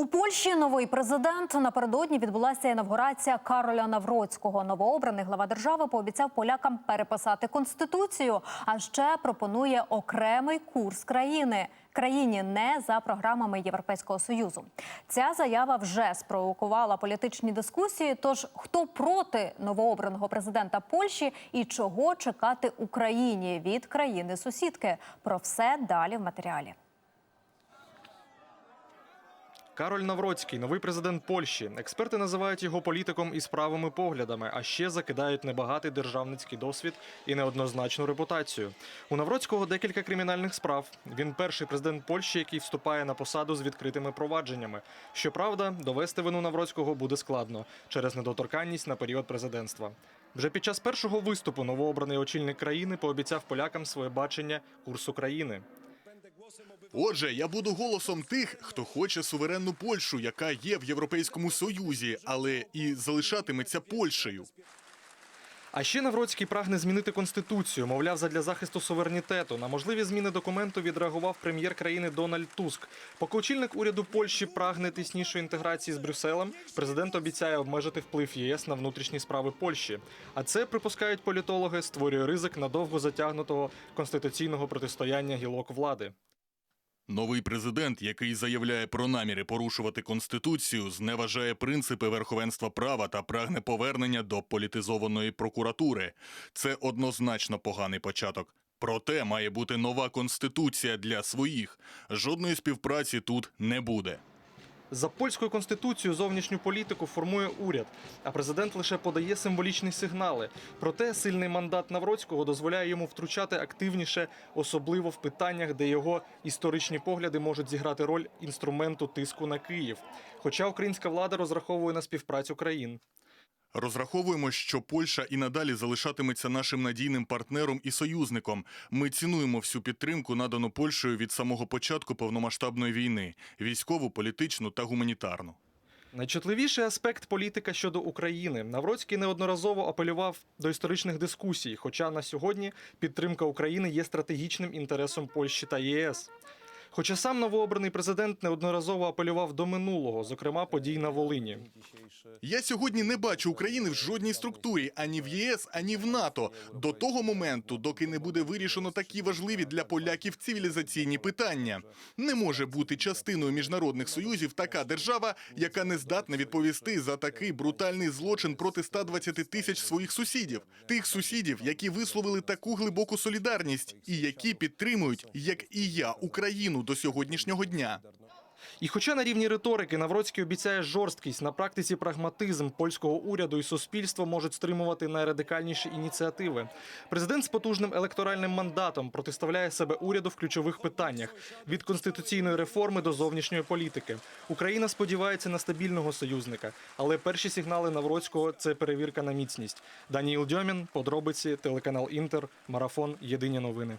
У Польщі новий президент напередодні відбулася інавгурація Кароля Навроцького. Новообраний глава держави пообіцяв полякам переписати конституцію, а ще пропонує окремий курс країни. Країні не за програмами Європейського союзу. Ця заява вже спровокувала політичні дискусії. Тож хто проти новообраного президента Польщі і чого чекати Україні від країни сусідки? Про все далі в матеріалі. Кароль Навроцький, новий президент Польщі. Експерти називають його політиком із правими поглядами, а ще закидають небагатий державницький досвід і неоднозначну репутацію. У Навроцького декілька кримінальних справ. Він перший президент Польщі, який вступає на посаду з відкритими провадженнями. Щоправда, довести вину Навроцького буде складно через недоторканність на період президентства. Вже під час першого виступу новообраний очільник країни пообіцяв полякам своє бачення курсу країни. Отже, я буду голосом тих, хто хоче суверенну Польщу, яка є в Європейському Союзі, але і залишатиметься Польщею. А ще Навроцький прагне змінити конституцію. Мовляв, задля захисту суверенітету. На можливі зміни документу відреагував прем'єр країни Дональд Туск. Поки очільник уряду Польщі прагне тіснішої інтеграції з Брюсселем, президент обіцяє обмежити вплив ЄС на внутрішні справи Польщі. А це припускають політологи, створює ризик надовго затягнутого конституційного протистояння гілок влади. Новий президент, який заявляє про наміри порушувати конституцію, зневажає принципи верховенства права та прагне повернення до політизованої прокуратури. Це однозначно поганий початок. Проте має бути нова конституція для своїх. Жодної співпраці тут не буде. За польською конституцією зовнішню політику формує уряд, а президент лише подає символічні сигнали. Проте сильний мандат Навроцького дозволяє йому втручати активніше, особливо в питаннях, де його історичні погляди можуть зіграти роль інструменту тиску на Київ. Хоча українська влада розраховує на співпрацю країн. Розраховуємо, що Польща і надалі залишатиметься нашим надійним партнером і союзником. Ми цінуємо всю підтримку, надану Польщею від самого початку повномасштабної війни: військову, політичну та гуманітарну. Найчутливіший аспект політика щодо України. Навроцький неодноразово апелював до історичних дискусій. Хоча на сьогодні підтримка України є стратегічним інтересом Польщі та ЄС. Хоча сам новообраний президент неодноразово апелював до минулого, зокрема подій на Волині. Я сьогодні не бачу України в жодній структурі ані в ЄС, ані в НАТО до того моменту, доки не буде вирішено такі важливі для поляків цивілізаційні питання. Не може бути частиною міжнародних союзів така держава, яка не здатна відповісти за такий брутальний злочин проти 120 тисяч своїх сусідів, тих сусідів, які висловили таку глибоку солідарність і які підтримують, як і я, Україну до сьогоднішнього дня. І хоча на рівні риторики Навроцький обіцяє жорсткість, на практиці прагматизм польського уряду і суспільства можуть стримувати найрадикальніші ініціативи. Президент з потужним електоральним мандатом протиставляє себе уряду в ключових питаннях від конституційної реформи до зовнішньої політики. Україна сподівається на стабільного союзника, але перші сигнали Навроцького це перевірка на міцність. Даніїл Дьомін, подробиці, телеканал Інтер, марафон Єдині новини.